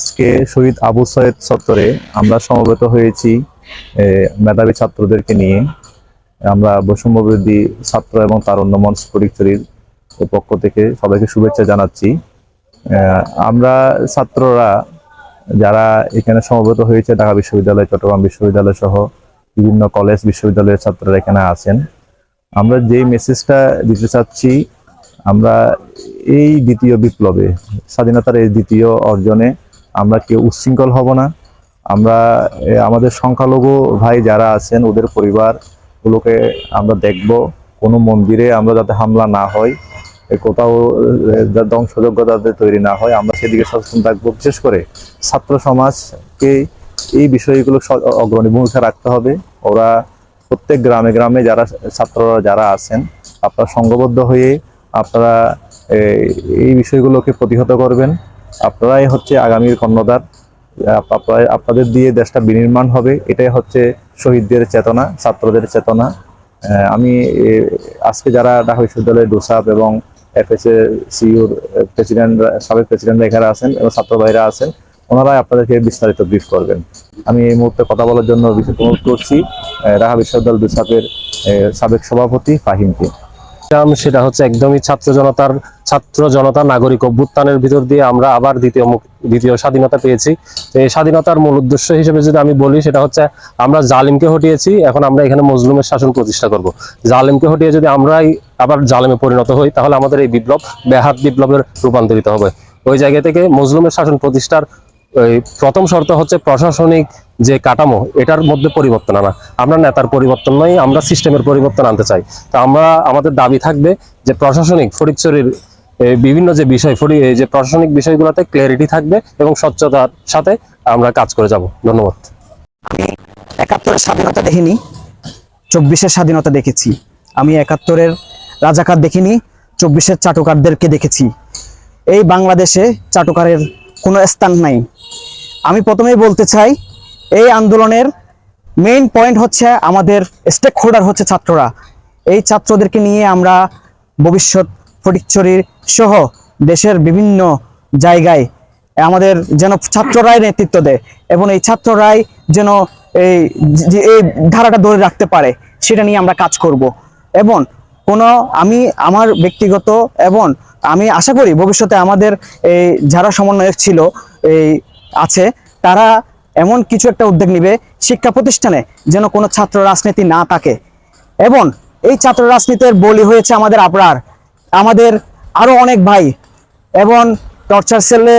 আজকে শহীদ আবু সৈয়দ চত্বরে আমরা সমবেত হয়েছি মেধাবী ছাত্রদেরকে নিয়ে। আমরা বৈষম্য বিরোধী ছাত্র এবং তার অন্য মঞ্চ ফটিকছড়ির পক্ষ থেকে সবাইকে শুভেচ্ছা জানাচ্ছি। আমরা ছাত্ররা যারা এখানে সমবেত হয়েছে, ঢাকা বিশ্ববিদ্যালয়, চট্টগ্রাম বিশ্ববিদ্যালয় সহ বিভিন্ন কলেজ বিশ্ববিদ্যালয়ের ছাত্ররা এখানে আছেন। আমরা যেই মেসেজটা দিতে চাচ্ছি, আমরা এই দ্বিতীয় বিপ্লবে, স্বাধীনতার এই দ্বিতীয় অর্জনে আমরা কেউ উচ্ছৃঙ্খল হব না। আমরা আমাদের সংখ্যালঘু ভাই যারা আছেন, ওদের পরিবারগুলোকে আমরা দেখব। কোনো মন্দিরে আমরা যাতে হামলা না হয় কোথাও ধ্বংসযোগ্য যাতে তৈরি না হয়, আমরা সেদিকে সচেতন থাকব। বিশেষ করে ছাত্র সমাজকে এই বিষয়গুলো অগ্রণী ভূমিকা রাখতে হবে। ওরা প্রত্যেক গ্রামে গ্রামে যারা ছাত্ররা যারা আছেন, আপনারা সংঘবদ্ধ হয়ে আপনারা এই বিষয়গুলোকে প্রতিহত করবেন। আপনারাই হচ্ছে আগামীর কর্ণধার। আপনাদের দিয়ে দেশটা বিনির্মাণ হবে, এটাই হচ্ছে শহীদদের চেতনা, ছাত্রদের চেতনা। আমি আজকে যারা ঢাকা বিশ্ববিদ্যালয়ের ডোসাপ এবং এফএস এ সিইউর প্রেসিডেন্ট, সাবেক প্রেসিডেন্ট এখানে আছেন এবং ছাত্র ভাইরা আছেন, ওনারাই আপনাদেরকে বিস্তারিত ব্রিফ করবেন। আমি এই মুহূর্তে কথা বলার জন্য বিশেষ অনুরোধ করছি ঢাকা বিশ্ববিদ্যালয় ডোসাপের সাবেক সভাপতি ফাহিমকে। নাম সেটা হচ্ছে একদমই ছাত্র জনতার, ছাত্র জনতা নাগরিক অভ্যুত্থানের ভিতর দিয়ে আমরা আবার দ্বিতীয় দ্বিতীয় স্বাধীনতা পেয়েছি। তো এই স্বাধীনতার মূল উদ্দেশ্য হিসেবে যদি আমি বলি, সেটা হচ্ছে আমরা জালিমকে হটিয়েছি, এখন আমরা এখানে মজলুমের শাসন প্রতিষ্ঠা করব। জালিমকে হটিয়ে যদি আমরাই আবার জালিমে পরিণত হই, তাহলে আমাদের এই বিপ্লব, বেহাত বিপ্লবের রূপান্তরিত হবে। ওই জায়গা থেকে মজলুমের শাসন প্রতিষ্ঠার প্রথম শর্ত হচ্ছে প্রশাসনিক যে কাঠামো, এটার মধ্যে পরিবর্তন আনা। আমরা নেতার পরিবর্তন নয় আমরা সিস্টেমের পরিবর্তন আনতে চাই। তো আমরা, আমাদের দাবি থাকবে যে প্রশাসনিক ফটিকচুরির বিভিন্ন যে বিষয় এই যে প্রশাসনিক বিষয়গুলোতে ক্লিয়ারিটি থাকবে এবং স্বচ্ছতার সাথে আমরা কাজ করে যাব। ধন্যবাদ। আমি একাত্তরের স্বাধীনতা দেখিনি, চব্বিশের স্বাধীনতা দেখেছি। আমি একাত্তরের রাজাকার দেখিনি, চব্বিশের চাটুকারদেরকে দেখেছি। এই বাংলাদেশে চাটুকারের কোনো স্থান নাই। আমি প্রথমেই বলতে চাই আন্দোলনের মেইন পয়েন্ট হচ্ছে আমাদের স্টেক হোল্ডার হচ্ছে ছাত্ররা। এই ছাত্রদেরকে নিয়ে আমরা ভবিষ্যৎ ফটিকচুরির সহ দেশের বিভিন্ন জায়গায় আমাদের যেন ছাত্ররাই নেতৃত্ব দেয় এবং এই ছাত্ররাই যেন এই এই ধারাটা ধরে রাখতে পারে, সেটা নিয়ে আমরা কাজ করব। এবং কোনো আমি আমার ব্যক্তিগত এবং আমি আশা করি ভবিষ্যতে আমাদের এই যারা সমন্বয়ক ছিল, এই আছে, তারা এমন কিছু একটা উদ্যোগ নিবে শিক্ষা প্রতিষ্ঠানে যেন কোনো ছাত্র রাজনীতি না থাকে এবং এই ছাত্র রাজনীতির বলি হয়েছে আমাদের আপনার, আমাদের আরও অনেক ভাই এবং টর্চার সেলে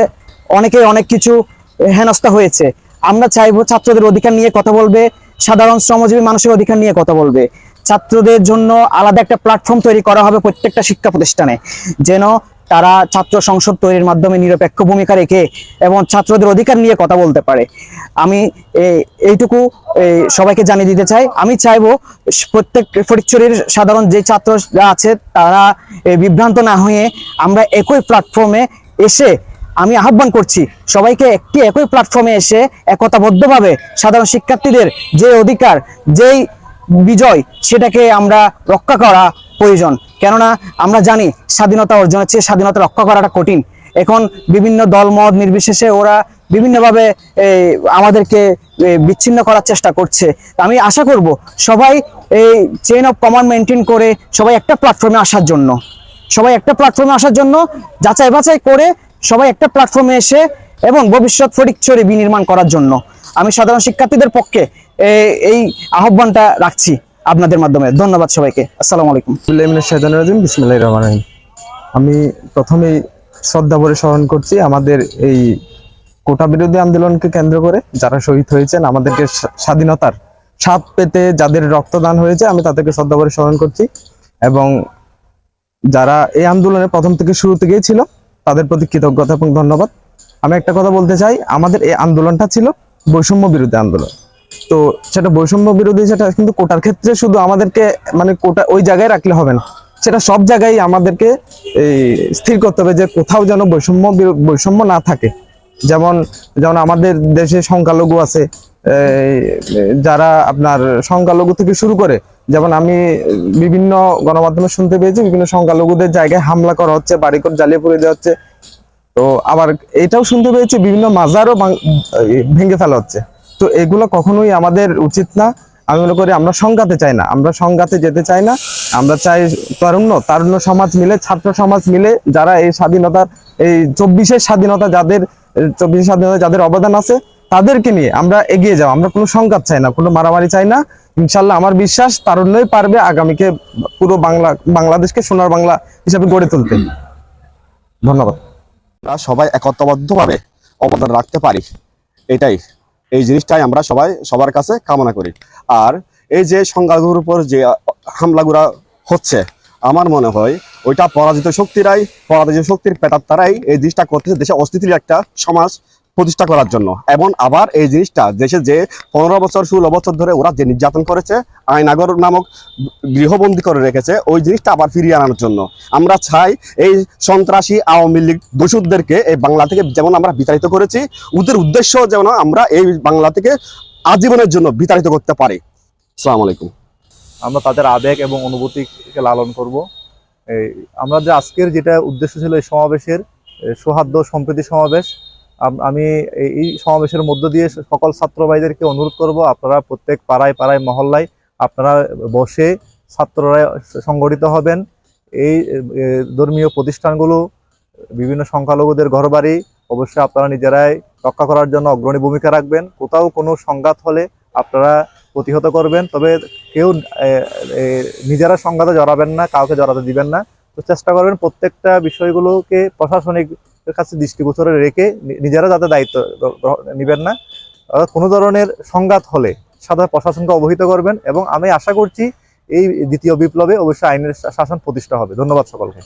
অনেকে অনেক কিছু হেনস্থা হয়েছে। আমরা চাইব ছাত্রদের অধিকার নিয়ে কথা বলবে, সাধারণ শ্রমজীবী মানুষের অধিকার নিয়ে কথা বলবে। ছাত্রদের জন্য আলাদা একটা প্ল্যাটফর্ম তৈরি করা হবে প্রত্যেকটা শিক্ষা প্রতিষ্ঠানে। যেন তারা ছাত্র সংসদ তৈরির মাধ্যমে নিরপেক্ষ ভূমিকা রেখে এবং ছাত্রদের অধিকার নিয়ে কথা বলতে পারে। আমি এইটুকু সবাইকে জানিয়ে দিতে চাই। আমি চাইব প্রত্যেক ফটিকচুরির সাধারণ যে ছাত্ররা আছে, তারা বিভ্রান্ত না হয়ে আমরা একই প্ল্যাটফর্মে এসে আমি আহ্বান করছি, সবাইকে একটি একই প্ল্যাটফর্মে এসে একতাবদ্ধভাবে সাধারণ শিক্ষার্থীদের যে অধিকার, যেই বিজয়, সেটাকে আমরা রক্ষা করা প্রয়োজন। কেননা আমরা জানি স্বাধীনতা অর্জনের চেয়ে স্বাধীনতা রক্ষা করাটা কঠিন। এখন বিভিন্ন দলমত নির্বিশেষে ওরা বিভিন্নভাবে আমাদেরকে বিচ্ছিন্ন করার চেষ্টা করছে। আমি আশা করব সবাই এই চেইন অফ কমান্ড মেনটেন করে সবাই একটা প্ল্যাটফর্মে আসার জন্য। সবাই একটা প্ল্যাটফর্মে আসার জন্য, যাচাই বাছাই করে সবাই একটা প্ল্যাটফর্মে এসে এবং ভবিষ্যৎ ফটিকচুরি বিনির্মাণ করার জন্য। আমি সাধারণ শিক্ষার্থীদের পক্ষে এই আহ্বানটা রাখছি। আপনাদের মাধ্যমে। ধন্যবাদ সবাইকে। আসসালামু আলাইকুম। বিসমিল্লাহির শাইতানির রাজিম বিসমিল্লাহির রহমানির রহিম। আমি প্রথমেই শ্রদ্ধা ভরে স্মরণ করছি আমাদের এই কোটা বিরোধী আন্দোলনকে কেন্দ্র করে যারা শহীদ হয়েছেন, আমাদেরকে স্বাধীনতার স্বাদ পেতে যাদের রক্তদান হয়েছে, আমি তাদেরকে শ্রদ্ধা ভরে স্মরণ করছি। এবং যারা এই আন্দোলনে প্রথম থেকে শুরু থেকেই ছিল, তাদের প্রতি কৃতজ্ঞতা এবং ধন্যবাদ। আমি একটা কথা বলতে চাই, আমাদের এই আন্দোলনটা ছিল বৈষম্য বিরোধী আন্দোলন। তো সেটা বৈষম্য বিরোধী সেটা কিন্তু কোটার ক্ষেত্রে শুধু আমাদেরকে মানে কোটা ওই জায়গায় রাখলে হবে না। সেটা সব জায়গায় আমাদেরকে এই স্থির করতে হবে যে কোথাও যেন বৈষম্য বৈষম্য না থাকে। যেমন যেমন আমাদের দেশে সংখ্যালঘু আছে যারা আপনার সংখ্যালঘু থেকে শুরু করে, যেমন আমি বিভিন্ন গণমাধ্যমে শুনতে পেয়েছি, বিভিন্ন সংখ্যালঘুদের জায়গায় হামলা করা হচ্ছে, বাড়িঘর জ্বালিয়ে পুড়ে দেওয়া হচ্ছে। তো আবার এটাও শুনতে পেয়েছি, বিভিন্ন মাজারও ভেঙে ফেলা হচ্ছে। তো এগুলো কখনোই আমাদের উচিত না। আমি মনে করি আমরা সংঘাতে চাই না। আমরা সংঘাতে যেতে চাই না। আমরা চাই তারুণ্য তারুণ্য সমাজ মিলে, ছাত্র সমাজ মিলে যারা এই স্বাধীনতার এই চব্বিশের স্বাধীনতা যাদের, চব্বিশের স্বাধীনতা যাদের অবদান আছে, তাদেরকে নিয়ে আমরা এগিয়ে যাও। আমরা কোনো সংঘাত চাই না, কোনো মারামারি চাই না। ইনশাল্লাহ আমার বিশ্বাস তারুণ্যই পারবে আগামীকে পুরো বাংলা, বাংলাদেশকে সোনার বাংলা হিসাবে গড়ে তুলতে। ধন্যবাদ। সবাই একত্রবদ্ধভাবে অবদান রাখতে পারি। এটাই এই জিনিসটাই আমরা সবাই সবার কাছে কামনা করি। আর এই যে সংখ্যাগুরুর উপর যে হামলাগুলা হচ্ছে, আমার মনে হয় ওইটা পরাজিত শক্তিরাই, পরাজিত শক্তির পেটার তারাই এই জিনিসটা করতেছে। দেশে অস্থিতির একটা সমাজ প্রতিষ্ঠা করার জন্য। এবং আবার এই জিনিসটা, দেশে যে পনেরো বছর, ষোলো বছর ধরে ওরা যে নির্যাতন করেছে আয়নাগর নামক গৃহবন্দী করে রেখেছে, ওই জিনিসটা আবার ফিরিয়ে আনার জন্য। আমরা চাই এই সন্ত্রাসী আওয়ামী লীগ দোষুরদেরকে এই বাংলা থেকে যেমন আমরা বিতাড়িত করেছি, ওদের উদ্দেশ্য যেন আমরা এই বাংলা থেকে আজীবনের জন্য বিতাড়িত করতে পারি। সালাম আলাইকুম। আমরা তাদের আবেগ এবং অনুভূতিকে লালন করব। এই, আমরা যে আজকের যেটা উদ্দেশ্য ছিল এই সমাবেশের সৌহার্দ্য, সম্প্রীতি সমাবেশ আম- এই- সমাবেশের মধ্য দিয়ে সকল ছাত্র ভাইদেরকে অনুরোধ করব, আপনারা প্রত্যেক পাড়ায় পাড়ায় মহল্লায় আপনারা বসে ছাত্ররা সংগঠিত হবেন। এই ধর্মীয় প্রতিষ্ঠানগুলো, বিভিন্ন সংখ্যালঘুদের ঘরবাড়ি, অবশ্যই আপনারা নিজেরাই রক্ষা করার জন্য অগ্রণী ভূমিকা রাখবেন। কোথাও কোনো সংঘাত হলে আপনারা প্রতিহত করবেন, তবে কেউ নিজেরা সংঘাতে জড়াবেন না, কাউকে জড়াতে দিবেন না। তো চেষ্টা করবেন প্রত্যেকটা বিষয়গুলোকে প্রশাসনিক কাছে দৃষ্টিগোচরে রেখে নিজেরা যাতে দায়িত্ব নেবেন না। অর্থাৎ কোনো ধরনের সংঘাত হলে সাধারণ প্রশাসনকে অবহিত করবেন এবং আমি আশা করছি এই দ্বিতীয় বিপ্লবে অবশ্যই আইনের শাসন প্রতিষ্ঠা হবে। ধন্যবাদ সকলকে।